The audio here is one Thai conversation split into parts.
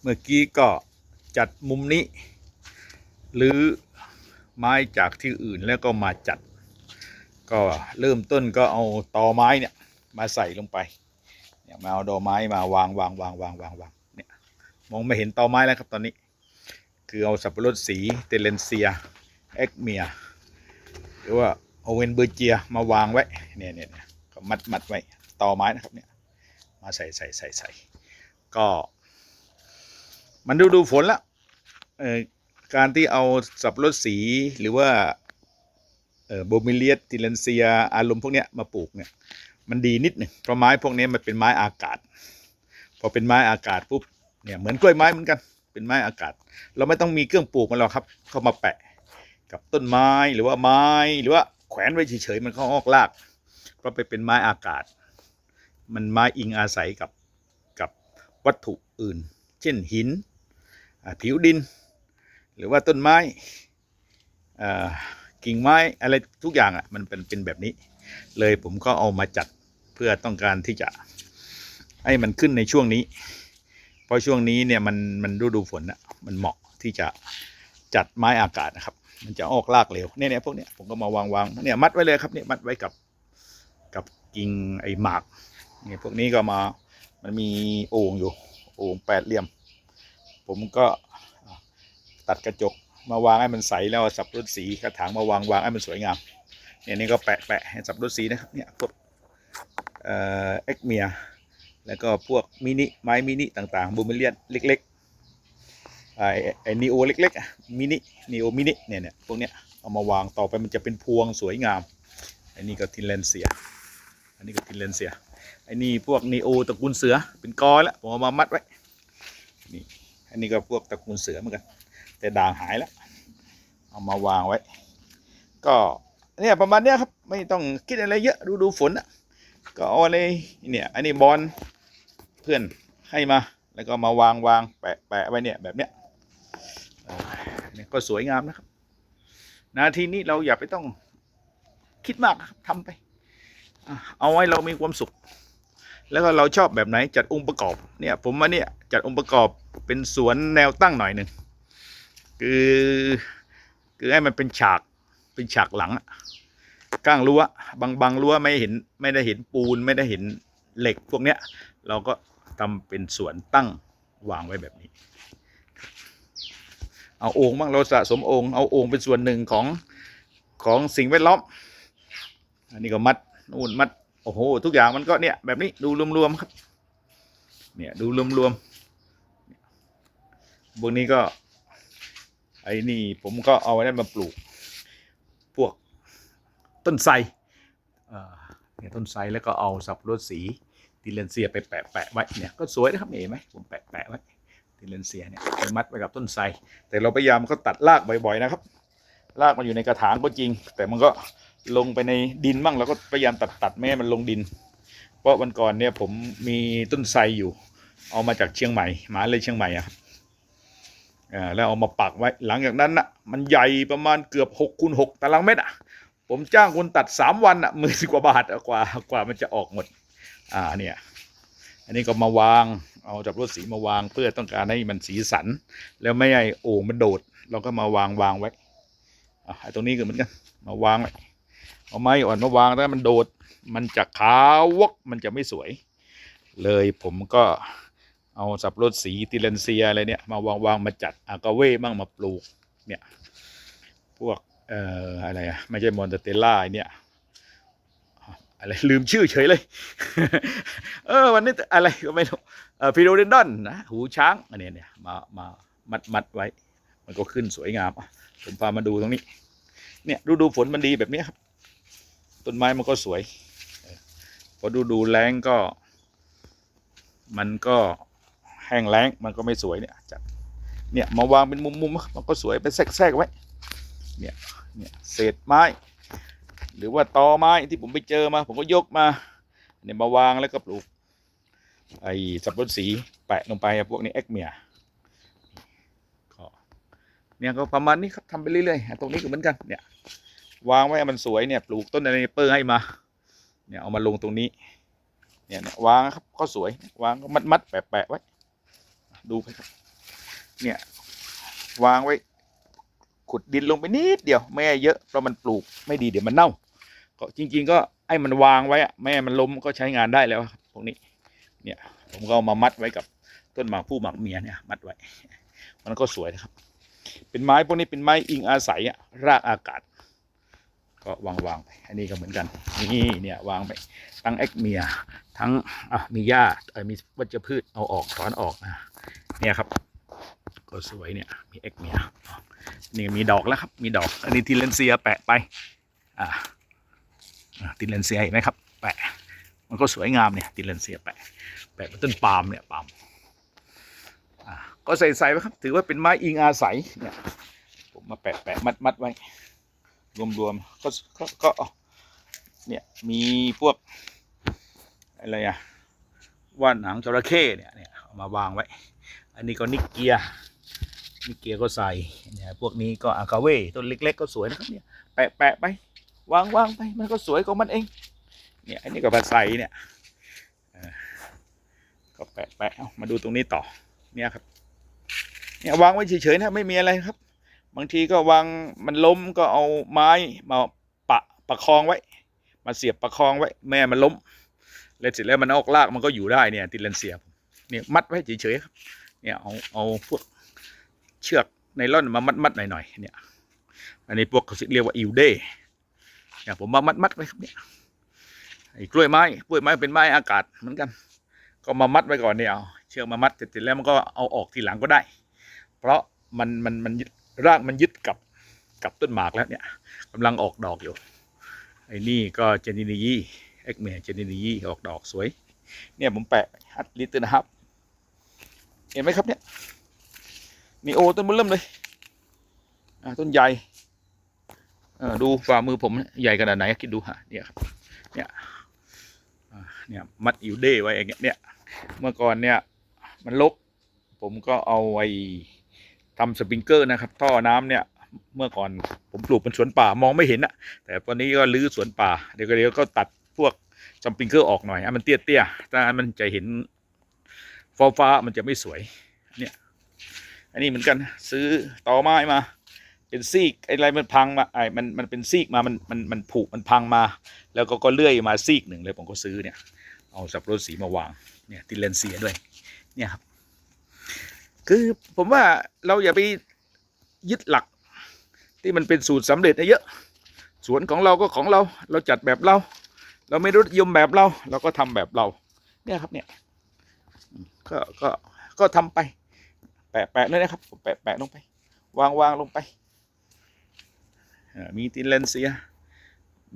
เมื่อกี้ก็จัดมุมนี้ หรือไม้จากที่อื่นแล้วก็มาจัด ก็เริ่มต้นก็เอาตอไม้เนี่ยมาใส่ลงไปเนี่ยมาเอาดอกไม้มาวางวางวางวางวางวางเนี่ยมองไม่เห็นตอไม้แล้วครับตอนนี้ คือเอาสับปะรดสีเตเลนเซียเอ็กเมียหรือว่าโอเวนเบอร์เจียมาวางไว้เนี่ยเนี่ยเนี่ยก็มัดมัดไว้ตอไม้นะครับเนี่ยมาใส่ใส่ใส่ใส่ก็ มันดูดูฝนละเอ่อการที่เอาสับรดสีหรือว่าเอ่อโบมิเลียสติเลนเซีย อารมณ์พวกเนี้ยมาปลูกเนี่ยมันดีนิดหนึ่งเพราะไม้พวกนี้มันเป็นไม้อากาศ พอเป็นไม้อากาศปุ๊บเนี่ยเหมือนกล้วยไม้เหมือนกัน เป็นไม้อากาศ เราไม่ต้องมีเครื่องปลูกมันหรอกครับ เข้ามาแปะกับต้นไม้หรือว่าไม้หรือว่าแขวนไว้เฉยๆมันก็ออกราก เพราะไปเป็นไม้อากาศ มันไม้อิงอาศัยกับกับวัตถุอื่น เช่นหิน ผิวดิน หรือว่าต้นไม้กิ่งไม้อะไรทุกอย่างอะมันเป็นเป็นแบบนี้ เลยผมก็เอามาจัดเพื่อต้องการที่จะให้มันขึ้นในช่วงนี้ เพราะช่วงนี้เนี่ยมันมันฤดูฝนอะมันเหมาะที่จะจัดไม้อากาศนะครับ มันจะออกรากเร็วเนี่ยเนี่ยพวกเนี้ยผมก็มาวางวางเนี่ยมัดไว้เลยครับเนี่ยมัดไว้กับกับกิ่งไอ้หมากเนี่ยพวกนี้ก็มามันมีโอ่งอยู่โอ่งแปดเหลี่ยม ผมก็ตัดกระจกมาวางให้มันใสแล้วสับรถสีกระถางมาวางวางให้มันสวยงามเนี่ยนี่ก็แปะแปะให้สับรถสีนะครับเนี่ยพวกเอ่อเอ็กเมียแล้วก็พวกมินิไม้มินิต่างๆบูมิเลียนเล็กๆไอ้ไอ้นีโอเล็กๆมินินีโอมินิเนี่ยเนี่ยพวกเนี้ยเอามาวางต่อไปมันจะเป็นพวงสวยงามอันนี้ก็ทินเลนเซีย อันนี้ก็ทินเลนเซียไอ้นี่พวกนีโอตระกูลเสือเป็นกอแล้วผมเอามามัดไว้นี่ อันนี้ก็พวกตระกูลเสือเหมือนกัน แต่ด่างหายแล้ว เอามาวางไว้ ก็เนี่ยประมาณเนี้ยครับ ไม่ต้องคิดอะไรเยอะดูดูฝนอะก็เอาอะไรเนี่ย อันนี้บอลเพื่อนให้มา แล้วก็มาวางวางแปะแปะไว้เนี่ยแบบเนี้ยเนี่ยก็สวยงามนะครับ นาทีนี้เราอย่าไปต้องคิดมากครับทำไป เอาไว้เรามีความสุข แล้วก็เราชอบแบบไหนจัดองค์ประกอบเนี่ย ผมมาเนี่ยจัดองค์ประกอบ เป็นสวนแนวตั้งหน่อยหนึ่งคือคือให้มันเป็นฉากเป็นฉากหลังก้างรั้วบางบางรั้วไม่เห็นไม่ได้เห็นปูนไม่ได้เห็นเหล็กพวกเนี้ย เราก็ทำเป็นสวนตั้งวางไว้แบบนี้ เอาโอ่งบ้างเราสะสมโอ่งเอาโอ่งเป็นส่วนหนึ่งของของสิ่งแวดล้อมอันนี้ก็มัดนู่นมัดโอ้โหทุกอย่างมันก็เนี่ยแบบนี้ดูรวมๆครับเนี่ยดูรวมๆ พวกนี้ก็ ไอ้นี่ผมก็เอาไว้นั่นมาปลูก พวกต้นไทรเนี่ยต้นไทรแล้วก็เอาสับรดสีติเลนเซียไปแปะแปะไว้เนี่ยก็สวยนะครับเห็นไหมผมแปะแปะไว้ติเลนเซียเนี่ยไปมัดไว้กับต้นไทรแต่เราพยายามก็ตัดรากบ่อยๆนะครับรากมันอยู่ในกระถางก็จริง แต่มันก็ลงไปในดินบ้างเราก็พยายามตัดตัดไม่ให้มันลงดิน เพราะวันก่อนเนี่ยผมมีต้นไทรอยู่ เอามาจากเชียงใหม่มาเลยเชียงใหม่อะครับ อ่าแล้วเอามาปักไว้หลังจากนั้นนะมันใหญ่ประมาณเกือบหกคูณหกตารางเมตรอะผมจ้างคนตัดสามวันอะหมื่นกว่าบาทกว่ากว่ามันจะออกหมดอ่าเนี่ยอันนี้ก็มาวางเอาจับรถสีมาวางเพื่อต้องการให้มันสีสัน แล้วไม่ให้โอ่งมันโดด เราก็มาวางวางไว้อะไอ้ตรงนี้ก็เหมือนกันมาวางไว้เอาไม้อ่อนมาวางถ้ามันโดด มันจะขาววกมันจะไม่สวย เลยผมก็ เอาสับรถสีติเลนเซียอะไรเนี่ยมาวางวางมาจัดอากาเว่บ้างมาปลูกเนี่ยพวกเอ่ออะไรอะไม่ใช่มอนเตเตล่าเนี่ยอะไรลืมชื่อเฉยเลย เออวันนี้อะไรก็ไม่รู้เออฟิโดเดนดอนนะหูช้างอันนี้เนี่ยมามามัดมัดไว้ มันก็ขึ้นสวยงามผมพามาดูตรงนี้ เนี่ยดูดูฝนมันดีแบบนี้ครับต้นไม้มันก็สวยพอดูดูแรงก็ มันก็ แห้งแล้งมันก็ไม่สวยเนี่ยจัดเนี่ยมาวางเป็นมุมๆมันก็สวยเป็นแทรกๆไว้เนี่ยเนี่ยเศษไม้ หรือว่าตอไม้ที่ผมไปเจอมา ผมก็ยกมาเนี่ยมาวางแล้วก็ปลูกไอ้สับปะรดสีแปะลงไปพวกนี้เอ็กเมียเนี่ยก็ประมาณนี้ครับทำไปเรื่อยๆอะตรงนี้ก็เหมือนกันเนี่ยวางไว้มันสวยเนี่ยปลูกต้นอะไรเปอร์ให้มาเนี่ยเอามาลงตรงนี้เนี่ย วางครับก็สวย วางก็มัดมัดๆแปะแปะๆไว้ ดูไปครับ เนี่ย วางไว้ ขุดดินลงไปนิดเดียวไม่เยอะเพราะมันปลูกไม่ดีเดี๋ยวมันเน่า ก็จริง ๆ ก็ให้มันวางไว้อะไม่ให้มันล้มก็ใช้งานได้แล้วพวกนี้ เนี่ย ผมก็เอามามัดไว้กับต้นหมากผู้หมากเมียเนี่ย มัดไว้ มันก็สวยนะครับ เป็นไม้พวกนี้เป็นไม้อิงอาศัยรากอากาศ ก็วางวางไป อันนี้ก็เหมือนกัน นี่เนี่ยวางไป ทั้งเอ็กเมีย ทั้งอะมีหญ้าเออมีวัชพืชเอาออกถอนออกนะเนี่ยครับ ก็สวยเนี่ย มีเอ็กเมีย นี่มีดอกแล้วครับ มีดอก อันนี้ทิเลนเซียแปะไป อ่าอ่าทิเลนเซียเห็นไหมครับ แปะ มันก็สวยงามเนี่ยทิเลนเซียแปะ แปะเป็นต้นปาล์มเนี่ยปาล์มอ่าก็ใส่ใส่ไว้ครับ ถือว่าเป็นไม้อิงอาศัยเนี่ย ผมมาแปะแปะมัดมัดไว้ รวมๆก็ก็ก็เนี่ยมีพวกอะไรอะว่านหนังจระเข้เนี่ยเนี่ยเอามาวางไว้ อันนี้ก็นิกเกียนิกเกียก็ใส่เนี่ยพวกนี้ก็อากาเว่ต้นเล็ก ๆ ก็สวยนะครับเนี่ยแปะแปะไปวางวางไปมันก็สวยของมันเองเนี่ยอันนี้ก็ผัดใส่เนี่ยเออก็แปะแปะมาดูตรงนี้ต่อเนี่ยครับเนี่ยวางไว้เฉยๆนะไม่มีอะไรครับ บางทีก็วางมันล้มก็เอาไม้มาปะประคองไว้ มาเสียบประคองไว้ แม่มันล้ม แล้วเสร็จแล้วมันออกรากมันก็อยู่ได้เนี่ย ติดเลนเซียผมเนี่ยมัดไว้เฉยๆครับเนี่ยเอาเอาพวกเชือกไนล่อนมามัดมัดหน่อยๆเนี่ย อันนี้พวกเขาเรียกว่าอิวเดเนี่ยผมมามัดมัดไว้ครับเนี่ยไอ้กล้วยไม้กล้วยไม้เป็นไม้อากาศเหมือนกัน ก็มามัดไว้ก่อนเนี่ยเอาเชือกมามัดเสร็จแล้วมันก็เอาออกทีหลังก็ได้ เพราะมันมันมัน รากมันยึดกับกับต้นหมากแล้วเนี่ยกำลังออกดอกอยู่ ไอ้นี่ก็เจนินียีเอ็กเมียเจนินียีออกดอกสวย เนี่ยผมแปะฮัตลิตเติ้ลนะครับ เห็นไหมครับเนี่ยมีโอต้นมันเริ่มเลยต้นใหญ่ดูฝ่ามือผมใหญ่ขนาดไหนคิดดูฮะเนี่ยครับเนี่ยเนี่ยมัดอิวเด้ไว้อย่างเงี้ยเนี่ยเมื่อก่อนเนี่ยมันลกผมก็เอาไว้ ทำสปริงเกอร์นะครับ ท่อน้ำเนี่ยเมื่อก่อนผมปลูกเป็นสวนป่ามองไม่เห็นอะแต่ตอนนี้ก็รื้อสวนป่าเดี๋ยวก็เดี๋ยวก็ตัดพวกสปริงเกอร์ออกหน่อยให้มันเตี้ยๆถ้ามันจะเห็นฟ้าฟ้ามันจะไม่สวยเนี่ยอันนี้เหมือนกันซื้อตอไม้มาเป็นซีกไอ้อะไรมันพังมาไอ้มันมันเป็นซีกมามันมันมันผุมันพังมา แล้วก็ก็เลื่อยมาซีกหนึ่งเลยผมก็ซื้อเนี่ยเอาสับรดสีมาวางเนี่ยติเลนเซียด้วยเนี่ยครับ คือผมว่าเราอย่าไปยึดหลัก ที่มันเป็นสูตรสำเร็จนะเยอะ สวนของเราก็ของเรา เราจัดแบบเรา เราไม่รู้ยมแบบเรา เราก็ทำแบบเรา เนี่ยครับเนี่ยก็ก็ก็ทำไป แปะแปะเลยนะครับผมแปะแปะลงไป วางวางลงไปมีติเลนเซีย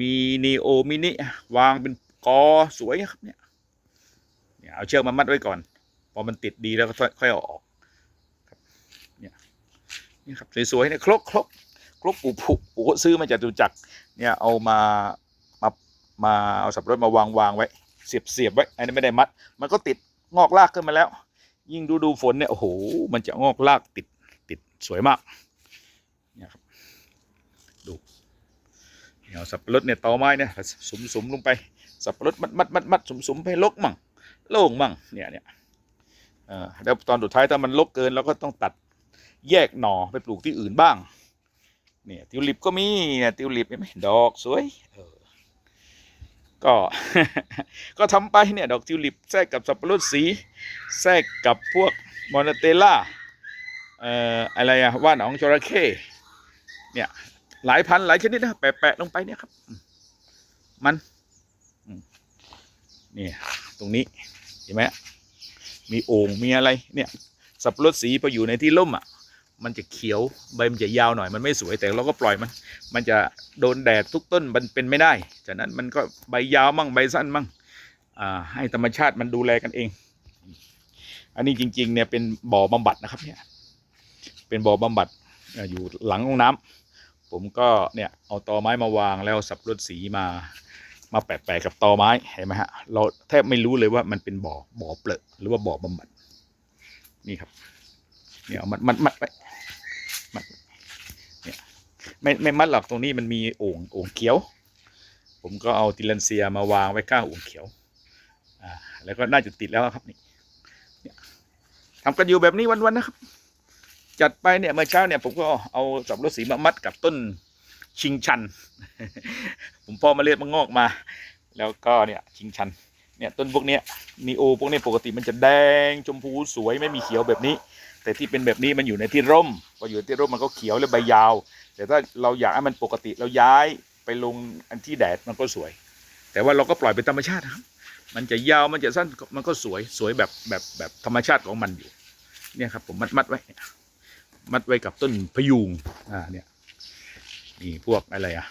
มีนีโอมินิวางเป็นกอสวยครับเนี่ยเนี่ยเอาเชือกมามัดไว้ก่อน พอมันติดดีแล้วก็ค่อยเอาออก นี่ครับสวยๆเนี่ยครกครกครกปูผูปูซื้อมาจากตุจักรเนี่ยเอามามามาเอาสับปะรดมาวางวางไว้ เสียบเสียบไว้อันนี้ไม่ได้มัด มันก็ติดงอกรากขึ้นมาแล้ว ยิ่งดูดูฝนเนี่ยโอ้โหมันจะงอกรากติดติดสวยมากเนี่ยครับดูเนี่ยเอาสับปะรดเนี่ยตอไม้เนี่ยสุมสุมลงไปสับปะรดมัดมัดมัดมัดสุมสุมไปลกมั่งโล่งมั่งเนี่ยเนี่ยเออแล้วตอนสุดท้ายถ้ามันลกเกินเราก็ต้องตัด แยกหน่อไปปลูกที่อื่นบ้าง เนี่ยทิวลิปก็มีเนี่ยทิวลิปเห็นไหมดอกสวยเออก็ก็ทำไปเนี่ยดอกทิวลิปแทรกกับสับปะรดสีแทรกกับพวกมอนเตล่าเอ่ออะไรอะว่านหนองจระเข้เนี่ยหลายพันหลายชนิดนะแปะๆลงไปเนี่ยครับ มันเนี่ยตรงนี้เห็นไหมมีโอ่งมีอะไรเนี่ยสับปะรดสีพออยู่ในที่ร่มอะ มันจะเขียวใบมันจะยาวหน่อยมันไม่สวยแต่เราก็ปล่อยมัน มันจะโดนแดดทุกต้นมันเป็นไม่ได้ฉะนั้นมันก็ใบยาวมั่งใบสั้นมั่งให้ธรรมชาติมันดูแลกันเอง อันนี้จริงๆเนี่ยเป็นบ่อบำบัดนะครับเนี่ยเป็นบ่อบำบัดอยู่หลังห้องน้ำผมก็เนี่ยเอาตอไม้มาวางแล้วสับรถสีมามาแปะๆกับตอไม้เห็นไหมฮะเราแทบไม่รู้เลยว่ามันเป็นบ่อบ่อเปลือกหรือว่าบ่อบำบัดนี่ครับ เนี่ยเอามัดมัดมัดไปมัดเนี่ยไม่ไม่มัดหรอกตรงนี้มันมีโอ่งโอ่งเขียว ผมก็เอาติลันเซียมาวางไว้ข้างโอ่งเขียวอ่าแล้วก็น่าจะติดแล้วครับนี่ทำกันอยู่แบบนี้วันๆนะครับ จัดไปเนี่ยเมื่อเช้าเนี่ยผมก็เอาสับรดสีมามัดกับต้นชิงชัน ผมพ่อมาเลือดมันงอกมา แล้วก็เนี่ยชิงชัน เนี่ยต้นพวกเนี้ยนีโอพวกเนี้ยปกติมันจะแดงชมพูสวยไม่มีเขียวแบบนี้ แต่ที่เป็นแบบนี้มันอยู่ในที่ร่มพออยู่ในที่ร่มมันก็เขียวและใบยาว แต่ถ้าเราอยากให้มันปกติเราย้ายไปลงอันที่แดดมันก็สวย แต่ว่าเราก็ปล่อยเป็นธรรมชาตินะครับ มันจะยาวมันจะสั้นมันก็สวยสวยแบบแบบแบบธรรมชาติของมันอยู่เนี่ยครับผมมัดมัดไว้มัดไว้กับต้นพยูงอ่าเนี่ยนี่พวกอะไรอะ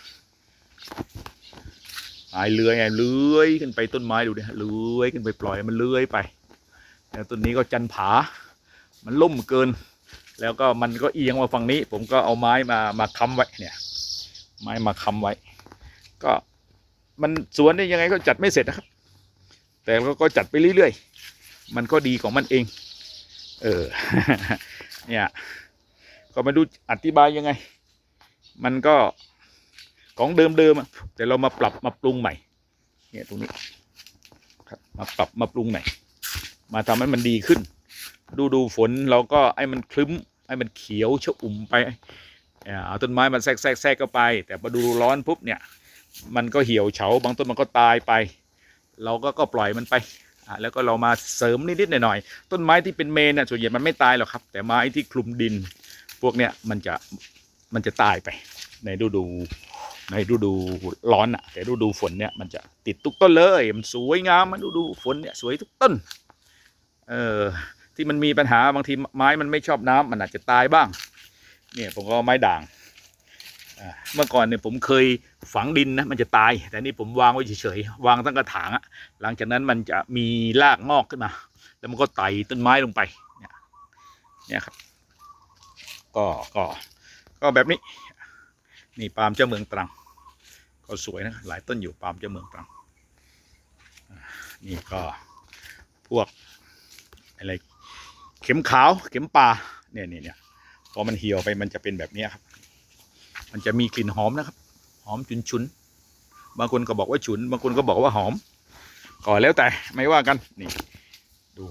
ไม้เลื้อยไงเลื้อยขึ้นไปต้นไม้ดูดิเลื้อยขึ้นไปปล่อยมันเลื้อยไปแล้วต้นนี้ก็จันผา มันล่มเกิน แล้วก็มันก็เอียงมาฝั่งนี้ ผมก็เอาไม้มามาค้ำไว้เนี่ย ไม้มาค้ำไว้ ก็มันสวนนี่ยังไงก็จัดไม่เสร็จนะครับ แต่เราก็จัดไปเรื่อยๆ มันก็ดีของมันเอง เออ เนี่ย ก็มาดูอธิบายยังไง มันก็ ของเดิมๆอะแต่เรามาปรับมาปรุงใหม่ เนี่ยตรงนี้ครับมาปรับมาปรุงใหม่ มาทำให้มันดีขึ้น ดูดูฝนเราก็ให้มันคลึ้มให้มันเขียวชอุ่มไปเอาต้นไม้มันแทรกแทรกแทรกเข้าไป แต่พอดูร้อนปุ๊บเนี่ยมันก็เหี่ยวเฉา บางต้นมันก็ตายไป เราก็ก็ปล่อยมันไปแล้วก็เรามาเสริมนิดๆหน่อยๆต้นไม้ที่เป็นเมนน่ะส่วนใหญ่มันไม่ตายหรอกครับ แต่ไม้ที่คลุมดิน พวกเนี้ยมันจะมันจะตายไปในฤดู ในฤดูร้อนอะแต่ฤดูฝนเนี่ยมันจะติดทุกต้นเลย มันสวยงามมันฤดูฝนเนี่ยสวยทุกต้น เออที่มันมีปัญหาบางทีไม้มันไม่ชอบน้ำมันอาจจะตายบ้าง เนี่ยผมก็ไม้ด่างเมื่อก่อนเนี่ยผมเคยฝังดินนะมันจะตาย แต่นี่ผมวางไว้เฉยๆวางตั้งกระถางอะหลังจากนั้นมันจะมีรากงอกขึ้นมา แล้วมันก็ไต่ต้นไม้ลงไปเนี่ยเนี่ยครับ ก็ก็ก็แบบนี้ นี่ปาล์มเจ้าเมืองตรัง ก็สวยนะหลายต้นอยู่ปาล์มเจ้าเมืองตรัง นี่ก็พวกอะไรเข็มขาวเข็มป่าเนี่ยเนี่ยเนี่ยพอมันเหี่ยวไปมันจะเป็นแบบนี้ครับ มันจะมีกลิ่นหอมนะครับ หอมฉุนฉุนบางคนก็บอกว่าฉุน บางคนก็บอกว่าหอม ก็แล้วแต่ไม่ว่ากันนี่ดู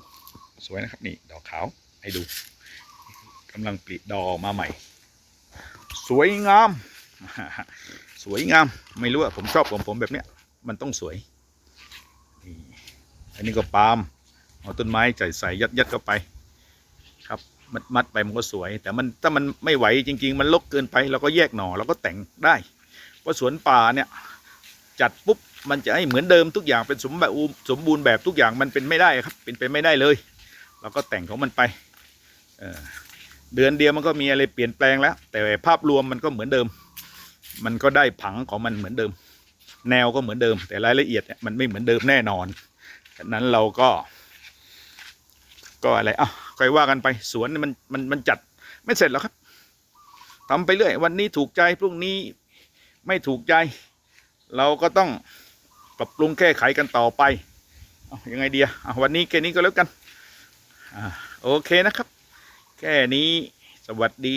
สวยนะครับนี่ดอกขาวให้ดูกำลังปลิดอกมาใหม่ สวยงาม สวยงาม ไม่รู้อะผมชอบของผมแบบเนี้ย มันต้องสวย อันนี้ก็ปาล์มเอาต้นไม้ใส่ใส่ยัดยัดเข้าไป ครับ มัดมัดไปมันก็สวย แต่มันถ้ามันไม่ไหวจริง ๆ มันลกเกินไปเราก็แยกหน่อเราก็แต่งได้ เพราะสวนป่าเนี่ยจัดปุ๊บมันจะให้เหมือนเดิมทุกอย่างเป็นสมบบสมบูรณ์แบบทุกอย่างมันเป็นไม่ได้ครับ เป็นไปไม่ได้เลย เราก็แต่งของมันไปเเดือนเดียวมันก็มีอะไรเปลี่ยนแปลงแล้ว แต่ภาพรวมมันก็เหมือนเดิม มันก็ได้ผังของมันเหมือนเดิม แนวก็เหมือนเดิม แต่รายละเอียดเนี่ยมันไม่เหมือนเดิมแน่นอนฉะนั้นเราก็ ก็อะไรอะค่อยว่ากันไปสวนมันมันมันจัดไม่เสร็จหรอกครับทำไปเรื่อย วันนี้ถูกใจพรุ่งนี้ไม่ถูกใจ เราก็ต้องปรับปรุงแก้ไขกันต่อไปเอายังไงเดียอะวันนี้แค่นี้ก็แล้วกันอ่าโอเคนะครับ แค่นี้สวัสดี